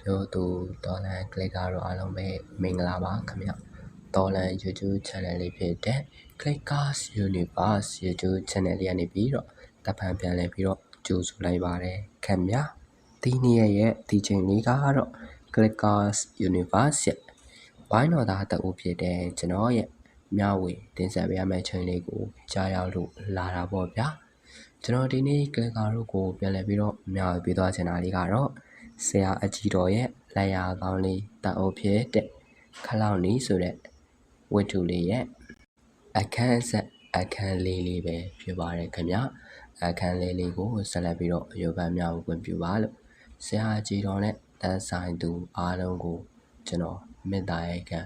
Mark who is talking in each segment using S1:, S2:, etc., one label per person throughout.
S1: ပြောသူတော်လန်ကလစ်ကားတို့အားလုံးပဲမင်္ဂလာပါခင်ဗျတော်လန် YouTube channel လေးဖြစ်တဲ့ Clickers Universe YouTube channel လေးကနေပြီးတော့တပံပြန်လဲပြီးတော့ကြိုဆိုလိုက်ပါတယ်ခင်ဗျဒီနေ့ရဲ့ဒီချိန်လေးကတော့ Clickers Universe ရဲ့ဝိုင်းတော်သားတအုပ်ဖြစ်တဲ့ကျွန်တော်ရဲ့မျှဝေတင်ဆက်ပေးရမယ့်ချိန်လေးကိုကြားရောက်လို့လာတာပေါ့ဗျာကျွန်တော်ဒီနေ့ Clicker တို့ကိုပြန်လဲပြီးတော့မျှဝေပေးသွားချင်တာလေးကတော့ ဆရာအကြီးတော်ရဲ့လက်ရာကောင်းလေးတအုပ်ဖြစ်တဲ့ခလောက်နီဆိုတဲ့ဝတ္ထုလေးရဲ့အခန်းဆက်အခန်းလေးလေးပဲဖြစ်ပါတယ်ခင်ဗျအခန်းလေးလေးကိုဆက်လက်ပြီးတော့ရုပ်ပန်းများကိုဝင်ပြပါလို့ဆရာအကြီးတော်နဲ့တန်းဆိုင်သူအားလုံးကိုကျွန်တော်မေတ္တာရဲ့ခံ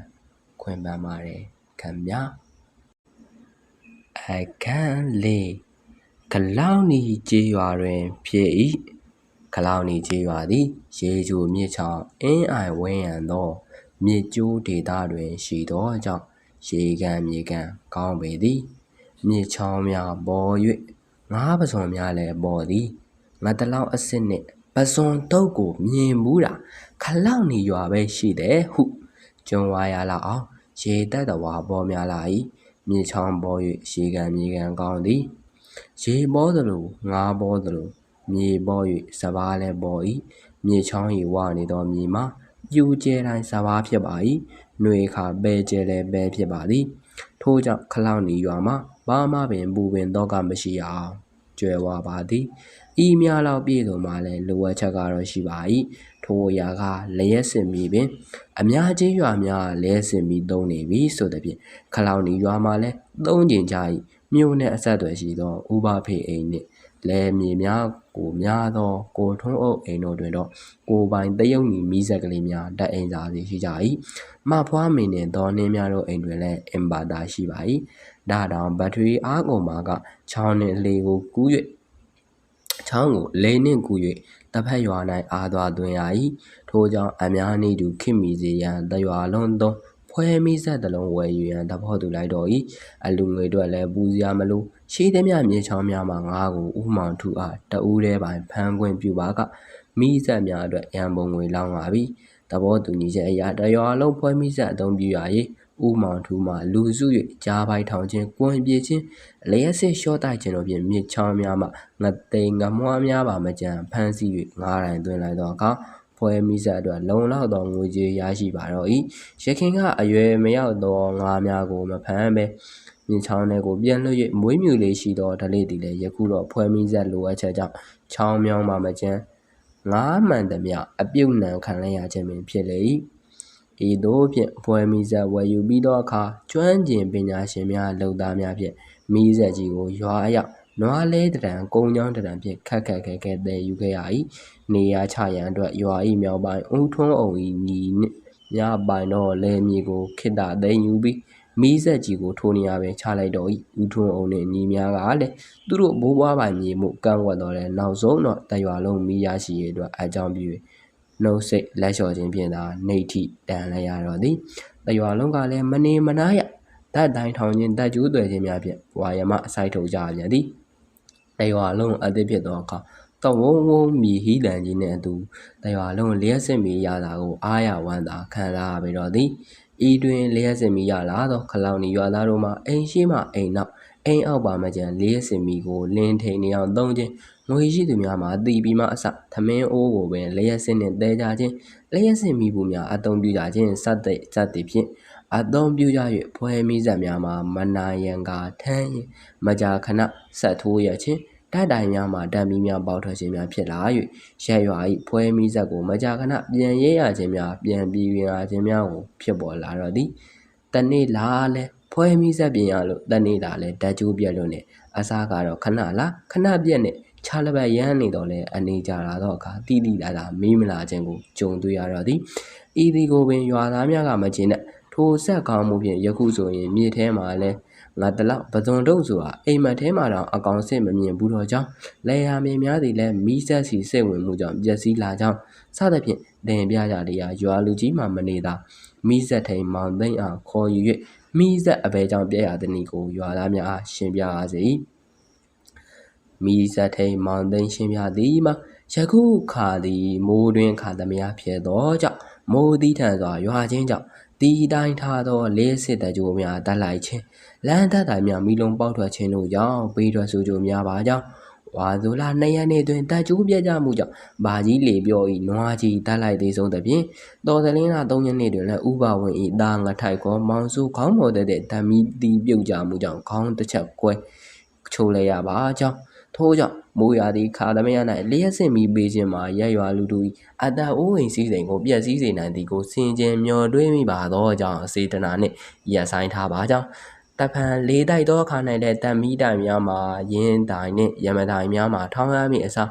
S1: ခွင့်ပန်းပါတယ်ခင်ဗျအခန်းလေးကလောင်နီကြေးရွာတွင် ဖြစ်၏ ကလောင်နီကြေးရွာသည် ရေချိုမြစ်ချောင်းအင်းအိုင်ဝင်းရန်သော မြစ်ကျိုးဒေသတွင်ရှိသောကြောင့် ရေကန်မြေကန်ကောင်းပေသည် မြစ်ချောင်းများပေါ်၍ငါးပစုံများလည်းပေါ်သည်ငါတလောက်အစ်စ်နှင့်ပစုံတုတ်ကိုမြင်ဘူးတာခလောက်နီရွာပဲရှိတယ်ဟုကျုံဝါရလာအောင်ရေတက်တော်ဝါပေါ်များလာ၏မြေချောင်းပေါ်၍ရေကန်မြေကန်ကောင်းသည်ရေပေါ်သလိုငါပေါ်သလို မြေပေါ်၍စပားလည်းပေါ်၏မြေချောင်း၏ဝနေသောမြေမှာပြူကျဲတိုင်းစပားဖြစ်ပါ၏ຫນွေခါပဲကျဲလည်းပဲဖြစ်ပါသည်ထို့ကြောင့်ခလောက်နီရွာမှာဘာမှပင်ပူပင်တော့ကမရှိအောင်ကျွယ်ဝပါသည်ဤများလောက်ပြည့်စုံမှလည်းလိုအပ်ချက်ကတော့ရှိပါ၏ထိုအရာကလျက်စင်မီပင် အများကြီးရွာများလဲစင်ပြီးသုံးနေပြီဆိုတဲ့ဖြင့်ခလောက်နီရွာမှာလည်းသုံးကျင်ကြ၏မြို့နှင့်အဆက်အသွယ်ရှိသောဥပဖေအိမ်နှင့် လဲမြေများကိုများသောကိုထွန်းအုပ်အိမ်တို့တွင်တော့ကိုပိုင်တယုံနီမီးဆက်ကလေးများတက်အိမ်စာစီရှိကြ၏မဖွားမင်းနှင့်သောနှင်းများတို့အိမ်တွင်လည်းအင်ဘာတာရှိပါ၏ဒါတောင်ဘက်ထရီအားကုန်မှာကချောင်းနှင့်လေကိုကူး၍ချောင်းကိုလေနှင့်ကူး၍တစ်ဖက်ရွာ၌အားသွားသွင်းရ၏ထို့ကြောင့်အများနည်းတူခင်မီစေရန်တရွာလုံးသောဖွဲမိဆက်တလုံးဝယ်ယူရန်သဘောတူလိုက်တော်၏အလူငွေတို့လည်းပူစရာမလို ရှိသည်မြမြေချောင်းများမှာငါးကိုဥမောင်ထုအားတဦးတည်းပိုင်ဖမ်းခွင့်ပြုပါကမိဆက်များအတွက်ရန်ပုံငွေလောင်းလာပြီသဘောတူညီချက်အရာတရွာလုံးဖွဲမိဆက်အသုံးပြုရ၏ဥမောင်ထူးမှလူစု၍ကြားပိုက်ထောင်ခြင်း၊ကွန်ပြေခြင်းလျက်စစ်လျှော့တိုက်ခြင်းတို့ဖြင့်မြစ်ချောင်းများမှငသိမ်ငမွားများပါမကြံဖမ်းဆီး၍ငားတိုင်သွင်းလိုက်သောအခါ ဖွဲမိဆက်အတွက်လုံလောက်သောငွေကြေးရရှိပါတော့၏ရခင်ကအရွယ်မရောက်သောငါးများကိုမဖမ်းဘဲမြင်းချောင်းထဲကိုပြန်လွှတ်၍မွေးမြူလေးရှိသောဓလေ့သည်လည်းယခုတော့ဖွဲမိဆက်လိုအပ်ချက်ကြောင့်ချောင်းမြောင်းပါမကြံငါးမှန်သည်မြအပြုတ်နံခံလိုက်ရခြင်းပင်ဖြစ်လေ၏ဤသို့ဖြင့်ပွဲမိဆက်ဝယ်ယူပြီးသောအခါကျွမ်းကျင်ပညာရှင်များလုပ်သားများဖြင့်မိဆက်ကြီးကိုရွာအရောက် နွားလဲတံကုန်းချောင်းတံဖြင့်ခက်ခက်ခဲခဲတည်ယူခဲ့ရ၏နေရာချရန်အတွက်ရွာ၏မြောက်ပိုင်းဦးထွန်းအောင်၏ညီနှင့်ညပိုင်တော့လဲမြေကိုခိတ္တသိမ်းယူပြီးမိဆက်ကြီးကိုထိုးနေရပဲချလိုက်တော့၏ဦးထွန်းအောင်နှင့်ညီများကလည်းသူတို့ဘိုးဘွားပိုင်မြေမှုကန့်ကွက်တော့လဲနောက်ဆုံးတော့တရွာလုံးမိရရှိရအတွက်အကြောင်းပြု၍နှုတ်ဆက်လက်လျှော်ခြင်းဖြင့်သာနေထိတန်လိုက်ရတော့သည်တရွာလုံးကလည်းမနေမနာရတတ်တိုင်းထောင်ခြင်းတတ်ကျူးသွယ်ခြင်းများဖြင့်ဘွာရမအဆိုင်ထုတ်ကြပြန်သည် တရွာလုံးအသစ်ဖြစ်သောအခါတော့ဝုံဝုံမြည်ဟီးလန်ကြီးနှင့်အတူတရွာလုံးလျှက်စစ်မီရတာကိုအားရဝမ်းသာခံစားရပြီတော့သည်ဤတွင်လျှက်စစ်မီရလာသောခလောင်နီရွာသားတို့မှအိမ်ရှိမှအိမ်နောက်အိမ်အောက်ပါမကြံလျှက်စစ်မီကိုလင်းထိန်နေအောင်သုံးခြင်းငွေရှိသူများမှာတည်ပြီးမှအစသမင်းအိုးကိုပင်လျှက်စစ်နှင့်တဲကြခြင်းလျှက်စစ်မိဘူးများအသုံးပြုကြခြင်းစတဲ့စတဲ့ဖြင့်အသုံးပြုကြ၍ဖွဲမိဇက်များမှာမနာယံကာထမ်းရင်မကြာခဏဆက်ထိုးရခြင်း တတ်တိုင်များမှာတံမီများပေါထွက်ခြင်းများဖြစ်လာ၍ရက်ရွာ၏ဖွဲမိဇက်ကိုမကြာခဏပြန်ရဲရခြင်းများပြန်ပြီးရခြင်းများကိုဖြစ်ပေါ်လာတော့သည်တနေ့လာလဲဖွဲမိဇက်ပြင်ရလို့တနေ့လာလဲဓာတ်ကျိုးပြက်လို့နဲ့အစားကတော့ခဏလားခဏပြက်နဲ့ခြားလက်ပတ်ရမ်းနေတော့လဲအနေကြလာတော့အခါတိတိလာလာမေးမလာခြင်းကိုကြုံတွေ့ရတော့သည်ဤဒီကိုပင်ရွာသားများကမကျင်တဲ့ထိုဆက်ကောင်းမှုဖြင့်ယခုဆိုရင်မြေထဲမှာလဲ ငါတလောက်ပဇွန်တုပ်ဆိုတာအိမ်မက်ထဲမှာတော့အကောင်စစ်မမြင်ဘူးတော့ကြောင်းလေယာမြေများသည်လည်းမိဆက်စီစိတ်ဝင်မှုကြောင့်ပျက်စီးလာကြောင်းစသဖြင့်တင်ပြကြလျာရွာလူကြီးမှမနေသာမိဆက်ထိန်မောင်သိမ့်အားခေါ်ယူ၍မိဆက်အဘဲကြောင့်ပြည့်ရသည်နီကိုရွာသားများအားရှင်းပြပါစေမိဆက်ထိန်မောင်သိမ့်ရှင်းပြသည်မှာ ယခုခါသည်မိုးတွင်ခါသမ ्या ဖြစ်သောကြောင့်မိုးသီးထန်စွာရွာခြင်းကြောင့်တီတိုင်းထားသောလေးစစ်တကြိုများတက်လိုက်ခြင်းလမ်းသက်တိုင်များမိလုံးပေါက်ထွက်ခြင်းတို့ကြောင့်ပေးထွက်ဆိုကြများပါကြောင်းဝါဇူလာနှစ်ရက်နေ့တွင်တက်ကျိုးပြကြမှုကြောင့်ဘာကြီးလေပြောဤနွားကြီးတက်လိုက်သေးဆုံးသဖြင့်တော်သလင်းလာ၃ရက်နေ့တွင်လည်းဥပဝင်ဤတာငထိုက်ကောမောင်စုခေါင်းမော်တဲ့တမီတီပြုတ်ကြမှုကြောင့်ခေါင်းတစ်ချက်ကွဲချိုးလိုက်ရပါကြောင်း ထို့ကြောင့်မိုးရာသီခါသမယ၌လျှက်စင်မီပေးခြင်းမှာရက်ရွာလူတို့၏အတန်အိုးအိမ်စည်းစိမ်ကိုပြည့်စည်စေနိုင်သည်ကိုစင်ကြင်မျှော်တွေးမိပါသောကြောင့်စေတနာနှင့်ရက်ဆိုင်ထားပါကြောင်းတဖန်လေးတိုက်သောအခါ၌လည်းတံမီတိုင်များမှာရင်းတိုင်နှင့်ရမတိုင်များမှာထောင်းရမည့်အစား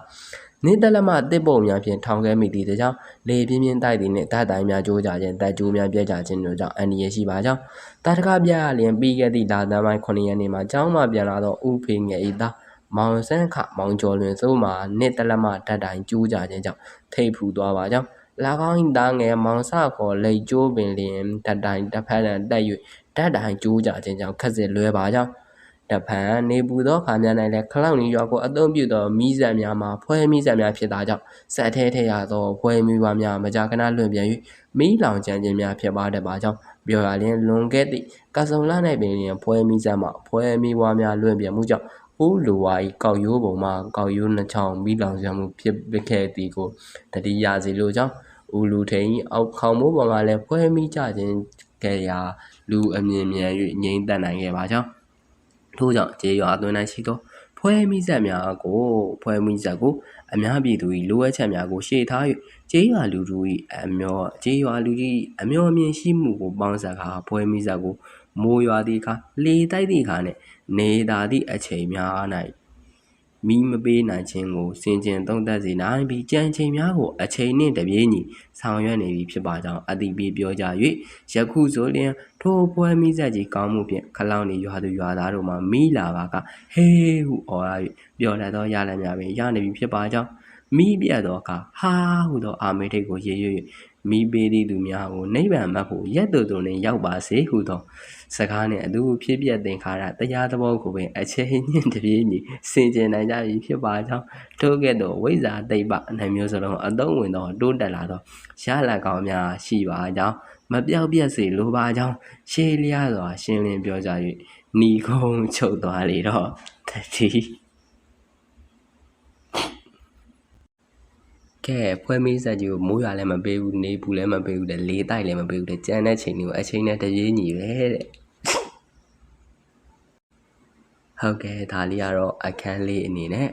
S1: နေတလမတစ်ပုံများဖြင့်ထောင်ခဲ့မိသည့်တကြောင်လေပြင်းပြင်းတိုက်သည်နှင့်တတ်တိုင်များကြိုးကြခြင်းတက်ကြိုးများပြက်ကြခြင်းတို့ကြောင့်အန္တရာယ်ရှိပါကြောင်းတာတကားပြရလျင်ပြီးခဲ့သည့်လာတန်းပိုင်း9ရက်နေ့မှာကျောင်းမှပြန်လာသောဥဖေငယ်ဤသား မောင်ဆန်းခမောင်ကျော်လွင်စိုးမှာနှစ်တလက်မဓာတ်တိုင်ကျိုးကြခြင်းကြောင့်ထိတ်ဖူသွားပါကြောင်း၎င်း၏သားငယ်မောင်ဆခေါ်လိတ်ကျိုးပင်လျင်ဓာတ်တိုင်တစ်ဖက်တန်တက်၍ဓာတ်တိုင်ကျိုးကြခြင်းကြောင့်ခက်စစ်လွဲပါကြောင်းတဖန်နေပူသောခါများ၌လည်းခလောက်နီရွာကိုအသုံးပြုသောမိဆက်များမှာဖွဲမိဆက်များဖြစ်တာကြောင့်စက်ထဲထဲရသောဖွဲမိဝါများမကြာခဏလွင့်ပြန်၍မိလောင်ကြမ်းခြင်းများဖြစ်ပါတတ်ပါကြောင်းပြောရလျင်လွန်ခဲ့သည့်ကဆုံလ၌ပင်လျင်ဖွဲမိဆက်မှဖွဲမိဝါများလွင့်ပြန်မှုကြောင့် ဦးလူဝါ၏ကောက်ရိုးပုံမှကောက်ရိုးနှချောင်းမိလောင်ရမှုဖြစ်ခဲ့သည်ကိုတတိယစီလိုကြောင်းဦးလူထိန်အောက်ခေါမိုးပေါ်မှလည်းဖွဲမိကြခြင်းကဲ့ရာလူအမြင်မြန်၍ငြိမ့်သက်နိုင်ခဲ့ပါကြောင်းထို့ကြောင့်ကျေးရွာအတွင်း၌ရှိသောဖွဲမိဆက်များကိုဖွဲမိဆက်ကိုအများပြည်သူ၏လိုအပ်ချက်များကိုရှေ့ထား၍ကျေးရွာလူထု၏အမျောကျေးရွာလူကြီးအမျောအမြင်ရှိမှုကိုပေါင်းစပ်ခါဖွဲမိဆက်ကို မိုးရွာသည့်အခါလေတိုက်သည့်အခါနှင့်နေသာသည့်အချိန်များ၌မီးမပေးနိုင်ခြင်းကိုစင်ကြင်သုံးသပ်စေနိုင်ပြီးကြံချိန်များကိုအချိန်နှင့်တပြေးညီဆောင်ရွက်နေပြီဖြစ်ပါကြောင်းအတိပေးပြောကြ၍ယခုဆိုလျှင်ထိုပွဲမိဆက်ကြီးကောင်းမှုဖြင့်ခလောင်နေရွာသူရွာသားတို့မှမိလာပါကဟေးဟုအော်ရ၍ပြောလက်သောရလများပင်ရနေပြီဖြစ်ပါကြောင်းမိပြတ်သောအခါဟာဟုသောအာမေထိတ်ကိုရေရွ၍ မိပေးသည့်သူများကိုနိဗ္ဗာန်မတ်ဖို့ရက်တူတူနှင့်ရောက်ပါစေဟုသောစကားနှင့်အတူဖြစ်ပြသင်္ခါရတရားသဘောကိုပင်အချိန်ညှင့်တပြေးညီစင်ကြင်နိုင်ကြပြီဖြစ်ပါကြောင်းထို့ကဲ့သို့ဝိဇ္ဇာတိတ်ပအနှမျိုးစလုံးအသုံးဝင်သောတိုးတက်လာသောရလတ်ကောင်းများရှိပါကြောင်းမပြောက်ပြက်စေလိုပါကြောင်းရှေးလျားစွာရှင်းလင်းပြောကြ၍ညီကုန်းချုပ်သွားလေတော့တတိ ကဲဖွဲမေးဆက်ကြီးကိုမိုးရွာလည်းမပေးဘူးနေပူလည်းမပေးဘူးတဲ့လေတိုက်လည်းမပေးဘူးတဲ့ကြမ်းတဲ့ချိန်တွေကိုအချိန်နဲ့တပြေးညီပဲတဲ့ဟုတ်ကဲ့ဒါလေးကတော့အခန်းလေးအနေနဲ့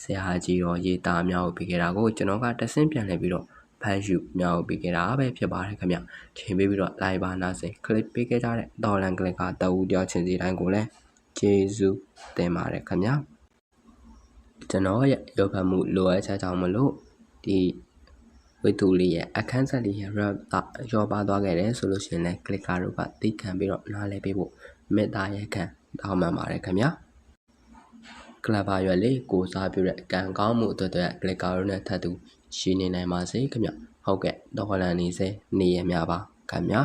S1: ဆရာကြီးတော့ရေးသားများကိုပေးခဲ့တာကိုကျွန်တော်ကတဆင့်ပြန်လှည့်ပြီးတော့ဖန်ရှုများကိုပေးခဲ့တာပဲဖြစ်ပါတယ်ခင်ဗျချိန်ပေးပြီးတော့ live ပါနာစဉ် click ပေးခဲ့ကြတဲ့ဒေါ်လန် click ကတအူတယောက်ချင်းစီတိုင်းကိုလည်းကျေးဇူးတင်ပါတယ်ခင်ဗျကျွန်တော်ရဲ့ယောဂမှုလိုအပ်ချက်ကြောင့်မလို့ ဒီဝိတုလေးရဲ့အခန်းဆက်လေးရဲ့ rap ရောပါသွားခဲ့တယ်ဆိုလို့ရှိရင်လည်း clicker တို့ကသိခံပြီးတော့နားလည်ပေးဖို့မေတ္တာရဲ့ခံတောင်းပန်ပါတယ်ခင်ဗျာကလပ်ပါရွက်လေးကိုစားပြုတဲ့ကံကောင်းမှုအတွက်အတွက် clicker တို့နဲ့ထပ်တူရှိနေနိုင်ပါစေခင်ဗျဟုတ်ကဲ့တော့ဟလန်နေစေနေရမြပါခင်ဗျာ